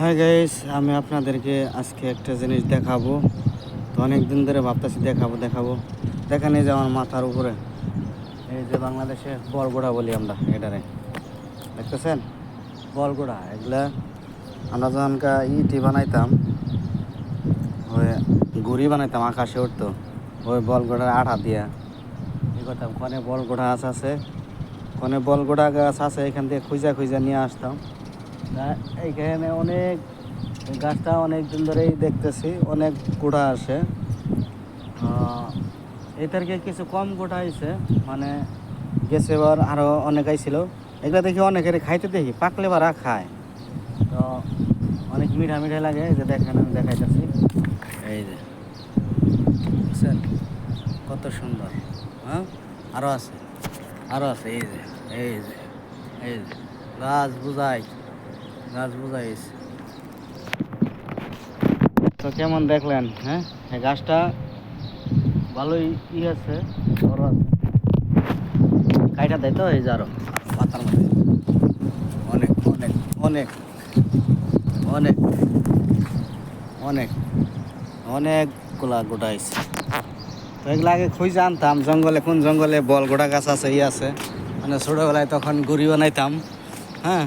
Hi guys আমি আপনাদেরকে আজকে একটা জিনিস দেখাবো। তো অনেক দিন ধরে ভাবতেছি দেখাবো দেখাবো। দেখেন এই যে আমার মাথার উপরে। এই যে বাংলাদেশে বলগোড়া বলি আমরা এটারে। দেখতেছেন? বলগোড়া এগুলা আমরা যখনকা ইটি বানাইতাম, ওই গুড়ি বানাইতাম আকাশে উঠতো, ওই বলগোড়ার আঠা দিয়া। এই করতাম কনে বলগোড়া গাছ আছে, কনে বলগোড়া গাছ আছে, এখান থেকে খুঁজা খুঁজা নিয়ে আসতাম। এইখানে অনেক গাছটা অনেক দিন ধরেই দেখতেছি অনেক গোড়া আসে আহ, এই কিছু কম গোটা আইছে মানে গেছে এবার আরও অনেক আইছিল। এগুলা দেখি অনেকের খাইতে দেখি পাকলে বারা খায়। তো অনেক মিঠা মিঠা লাগে এই যে দেখেন আমি দেখাইতেছি। এই যে বুঝছেন? কত সুন্দর হ্যাঁ? আরও আছে আরও আছে এই যে এই যে এই যে গাছ বুঝাই। গাছ বুঝাইছে তো কেমন দেখলেন হ্যাঁ? গাছটা ভালোই ই আছে বড় আছে। কাইটা দেয় তো এই যে আরও পাতার মধ্যে। অনেক অনেক অনেক অনেক অনেক অনেকগুলা গোটা আইছে তো এগুলো আগে খুঁজে জানতাম জঙ্গলে কোন জঙ্গলে বল গোটা গাছ আছে ই আছে। মানে ছোটোবেলায় তখন গুড়ি বানাইতাম হ্যাঁ?